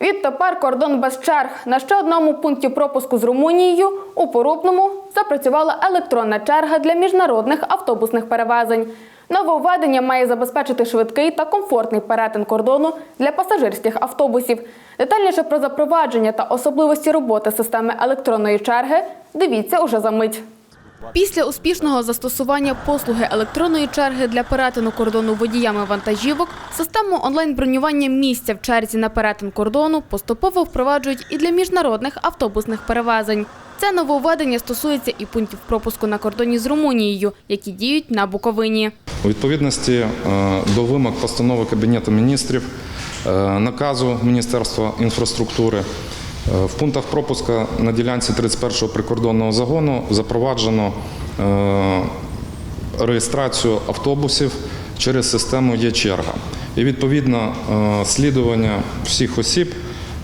Відтепер кордон без черг. На ще одному пункті пропуску з Румунією у Порубному запрацювала електронна черга для міжнародних автобусних перевезень. Нововведення має забезпечити швидкий та комфортний перетин кордону для пасажирських автобусів. Детальніше про запровадження та особливості роботи системи електронної черги дивіться уже за мить. Після успішного застосування послуги електронної черги для перетину кордону водіями вантажівок, систему онлайн-бронювання місця в черзі на перетин кордону поступово впроваджують і для міжнародних автобусних перевезень. Це нововведення стосується і пунктів пропуску на кордоні з Румунією, які діють на Буковині. У відповідності е, до вимог постанови Кабінету міністрів, е, наказу Міністерства інфраструктури, в пунктах пропуска на ділянці 31-го прикордонного загону запроваджено е, реєстрацію автобусів через систему «Є-черга». І відповідно е, слідування всіх осіб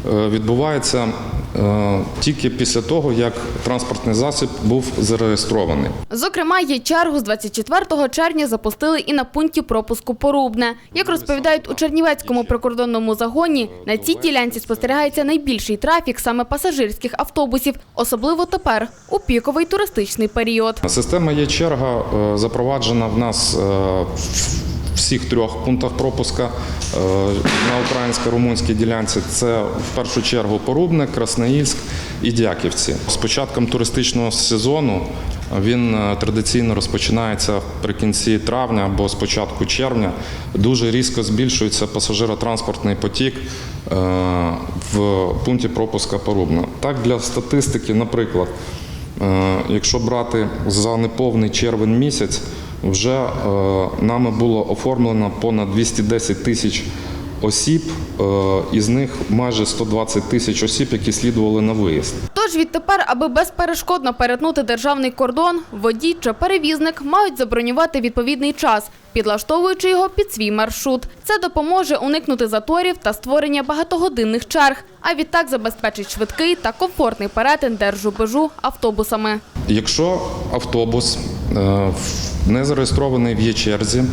е, відбувається е, тільки після того, як транспортний засіб був зареєстрований. Зокрема, є чергу з 24 червня запустили і на пункті пропуску Порубне. Як розповідають у Чернівецькому прикордонному загоні, на цій ділянці спостерігається найбільший трафік саме пасажирських автобусів, особливо тепер у піковий туристичний період. Система є черга е, запроваджена в нас е, всіх трьох пунктах пропуска е, на українсько-румунській ділянці. Це в першу чергу Порубне, Красноїльськ і Дяківці. З початком туристичного сезону він е, традиційно розпочинається наприкінці травня або з початку червня. Дуже різко збільшується пасажиротранспортний потік е, в пункті пропуска Порубне. Так, для статистики, наприклад, Якщо брати за неповний червень місяць, вже е, нами було оформлено понад 210 тисяч осіб, е, із них майже 120 тисяч осіб, які слідували на виїзд. Тож відтепер, аби безперешкодно перетнути державний кордон, водій чи перевізник мають забронювати відповідний час, підлаштовуючи його під свій маршрут. Це допоможе уникнути заторів та створення багатогодинних черг, а відтак забезпечить швидкий та комфортний перетин держубежу автобусами. Якщо автобус е, не зареєстрований в є-черзі,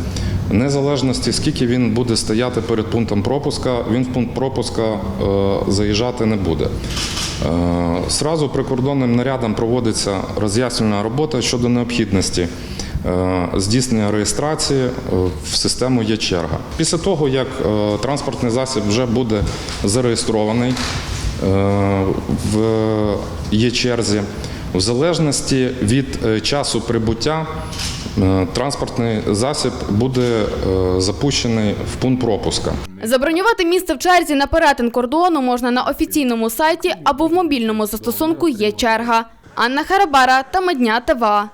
незалежності скільки він буде стояти перед пунктом пропуска, він в пункт пропуска е, заїжджати не буде. Е, Сразу прикордонним нарядом проводиться роз'яснювальна робота щодо необхідності здійснення реєстрації в систему є черга. Після того, як транспортний засіб вже буде зареєстрований в є черзі, в залежності від е, часу прибуття е, транспортний засіб буде е, запущений в пункт пропуска. Забронювати місце в черзі на перетин кордону можна на офіційному сайті або в мобільному застосунку «Є черга». Анна Харабара та Медня ТВА.